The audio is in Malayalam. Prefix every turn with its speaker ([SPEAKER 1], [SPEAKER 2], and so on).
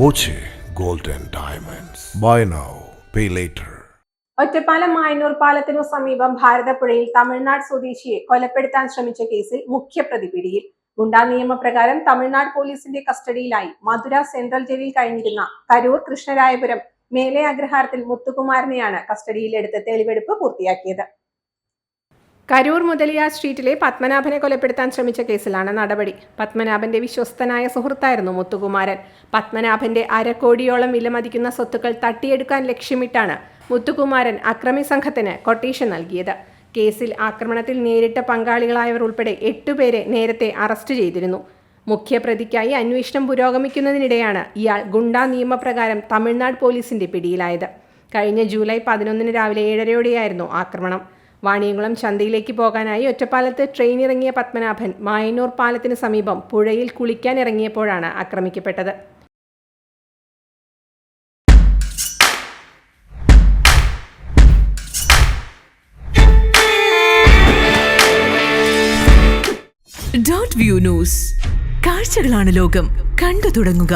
[SPEAKER 1] Boche gold and Diamonds. Buy now, pay later.
[SPEAKER 2] Ottapalam Mayannur പാലത്തിനു സമീപം ഭാരതപ്പുഴയിൽ തമിഴ്നാട് സ്വദേശിയെ കൊലപ്പെടുത്താൻ ശ്രമിച്ച കേസിൽ മുഖ്യപ്രതി പിടിയിൽ ഗുണ്ടാ നിയമപ്രകാരം തമിഴ്നാട് പോലീസിന്റെ കസ്റ്റഡിയിലായി മധുര സെൻട്രൽ ജയിലിൽ കഴിഞ്ഞിരുന്ന കരൂർ കൃഷ്ണരായപുരം മേലെ അഗ്രഹാരത്തിൽ മുത്തുകുമാരനെയാണ് കസ്റ്റഡിയിലെടുത്ത് തെളിവെടുപ്പ് പൂർത്തിയാക്കിയത് കരൂർ മുതലിയാർ സ്ട്രീറ്റിലെ പത്മനാഭനെ കൊലപ്പെടുത്താൻ ശ്രമിച്ച കേസിലാണ് നടപടി. പത്മനാഭന്റെ വിശ്വസ്തനായ സുഹൃത്തായിരുന്നു മുത്തുകുമാരൻ. പത്മനാഭന്റെ അരക്കോടിയോളം വിലമതിക്കുന്ന സ്വത്തുക്കൾ തട്ടിയെടുക്കാൻ ലക്ഷ്യമിട്ടാണ് മുത്തുകുമാരൻ അക്രമി സംഘത്തിന് കൊട്ടേഷൻ നൽകിയത്. കേസിൽ ആക്രമണത്തിൽ നേരിട്ട പങ്കാളികളായവർ ഉൾപ്പെടെ എട്ടുപേരെ നേരത്തെ അറസ്റ്റ് ചെയ്തിരുന്നു. മുഖ്യപ്രതിക്കായി അന്വേഷണം പുരോഗമിക്കുന്നതിനിടെയാണ് ഇയാൾ ഗുണ്ടാ നിയമപ്രകാരം തമിഴ്നാട് പോലീസിന്റെ പിടിയിലായത്. കഴിഞ്ഞ ജൂലൈ പതിനൊന്നിന് രാവിലെ ഏഴരയോടെയായിരുന്നു ആക്രമണം. വാണിയംകുളം ചന്തയിലേക്ക് പോകാനായി ഒറ്റപ്പാലത്ത് ട്രെയിൻ ഇറങ്ങിയ പത്മനാഭൻ മായന്നൂർ പാലത്തിന് സമീപം പുഴയിൽ കുളിക്കാൻ ഇറങ്ങിയപ്പോഴാണ് ആക്രമിക്കപ്പെട്ടത്.
[SPEAKER 3] ഡോട്ട് വ്യൂ ന്യൂസ് കാഴ്ചകളാണ് ലോകം. കണ്ടു തുടങ്ങുക.